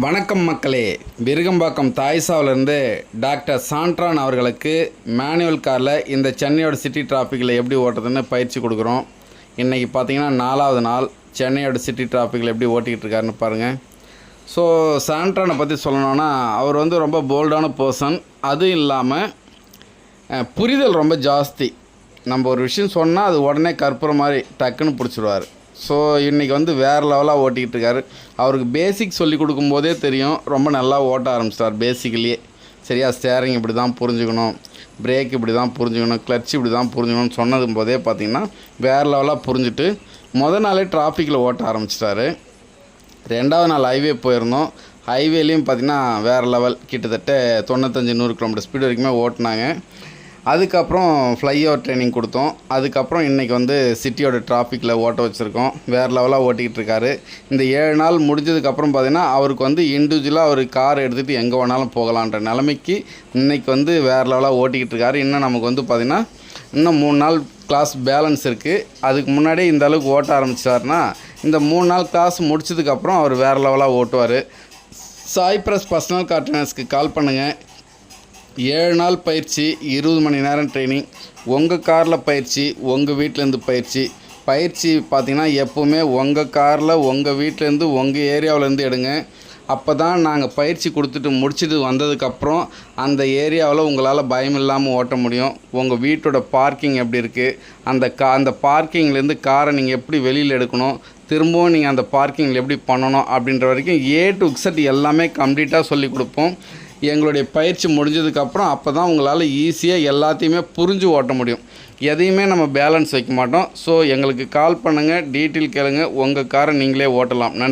வணக்கம் மக்களே. விருகம்பாக்கம் தாய்சாவிலேருந்து டாக்டர் சாண்ட்ரான் அவர்களுக்கு மேனுவல் காரில் இந்த சென்னையோட சிட்டி டிராஃபிக்கில் எப்படி ஓட்டுறதுன்னு பயிற்சி கொடுக்குறோம். இன்றைக்கி பார்த்தீங்கன்னா நாலாவது நாள் சென்னையோட சிட்டி டிராஃபிக்கில் எப்படி ஓட்டிக்கிட்டு இருக்காருன்னு பாருங்கள் ஸோ சாண்ட்ரானை பற்றி சொல்லணும்னா அவர் வந்து ரொம்ப போல்டான பர்சன் அதுவும் இல்லாமல் புரிதல் ரொம்ப ஜாஸ்தி. நம்ம ஒரு விஷயம் சொன்னால் அது உடனே கற்பூரம் மாதிரி டக்குன்னு பிடிச்சிடுவார் ஸோ இன்றைக்கி வந்து வேறு லெவலாக ஓட்டிக்கிட்டு இருக்காரு. அவருக்கு பேசிக் சொல்லி கொடுக்கும்போதே தெரியும். ரொம்ப நல்லா ஓட்ட ஆரம்பிச்சிட்டார் பேசிக்கலியே சரியா? ஸ்டேரிங் இப்படி தான் புரிஞ்சுக்கணும். பிரேக் இப்படி தான் புரிஞ்சுக்கணும். கிளச் இப்படி தான் புரிஞ்சுக்கணும்னு சொன்னதும் போதே பார்த்தீங்கன்னா வேறு லெவலாக புரிஞ்சுட்டு முத நாளே டிராஃபிக்கில் ஓட்ட ஆரம்பிச்சிட்டாரு. ரெண்டாவது நாள் ஹைவே போயிருந்தோம். ஹைவேலையும் பார்த்தீங்கன்னா வேறு லெவல் கிட்டத்தட்ட தொண்ணூத்தஞ்சு நூறு கிலோமீட்டர் ஸ்பீடு வரைக்குமே ஓட்டினாங்க. அதுக்கப்புறம் ஃப்ளைஓவர் ட்ரைனிங் கொடுத்தோம். அதுக்கப்புறம் இன்றைக்கி வந்து சிட்டியோட டிராஃபிக்கில் ஓட்ட வச்சுருக்கோம். வேறு லெவலாக ஓட்டிக்கிட்டு இருக்காரு. இந்த ஏழு நாள் முடிஞ்சதுக்கப்புறம் பார்த்தீங்கன்னா அவருக்கு வந்து இண்டிவிஜுவலாக அவர் கார் எடுத்துகிட்டு எங்கே வேணாலும் போகலான்ற நிலைமைக்கு இன்றைக்கி வந்து வேறு லெவலாக ஓட்டிக்கிட்டு இருக்காரு. இன்னும் நமக்கு வந்து பார்த்திங்கன்னா இன்னும் மூணு நாள் கிளாஸ் பேலன்ஸ் இருக்குது அதுக்கு முன்னாடியே இந்த அளவுக்கு ஓட்ட ஆரம்பிச்சிட்டாருன்னா இந்த மூணு நாள் கிளாஸ் முடிச்சதுக்கப்புறம் அவர் வேறு லெவலாக ஓட்டுவார். சாய் பிரஸ் பர்சனல் கார்டனர்ஸ்க்கு கால் பண்ணுங்கள் ஏழு நாள் பயிற்சி இருபது மணி நேரம் ட்ரைனிங் உங்கள் காரில் பயிற்சி உங்கள் வீட்டிலேருந்து பயிற்சி. பயிற்சி பார்த்தீங்கன்னா எப்போவுமே உங்கள் காரில் உங்கள் வீட்டிலேருந்து உங்கள் ஏரியாவிலேருந்து எடுங்க. அப்போ தான் நாங்கள் பயிற்சி கொடுத்துட்டு முடிச்சுட்டு வந்ததுக்கப்புறம் அந்த ஏரியாவில் உங்களால் பயம் இல்லாமல் ஓட்ட முடியும். உங்கள் வீட்டோட பார்க்கிங் எப்படி இருக்குது அந்த கா அந்த பார்க்கிங்லேருந்து காரை நீங்கள் எப்படி வெளியில் எடுக்கணும்? திரும்பவும் நீங்கள் அந்த பார்க்கிங்கில் எப்படி பண்ணணும்? அப்படின்ற வரைக்கும் ஏ டு செட் எல்லாமே கம்ப்ளீட்டாக சொல்லி கொடுப்போம். எங்களுடைய பயிற்சி முடிஞ்சதுக்கப்புறம் அப்போ தான் உங்களால் ஈஸியாக எல்லாத்தையுமே புரிஞ்சு ஓட்ட முடியும். எதையுமே நம்ம பேலன்ஸ் வைக்க மாட்டோம். ஸோ எங்களுக்கு கால் பண்ணுங்கள் டீட்டெயில் கேளுங்கள் உங்கள் காரை நீங்களே ஓட்டலாம். நன்றி.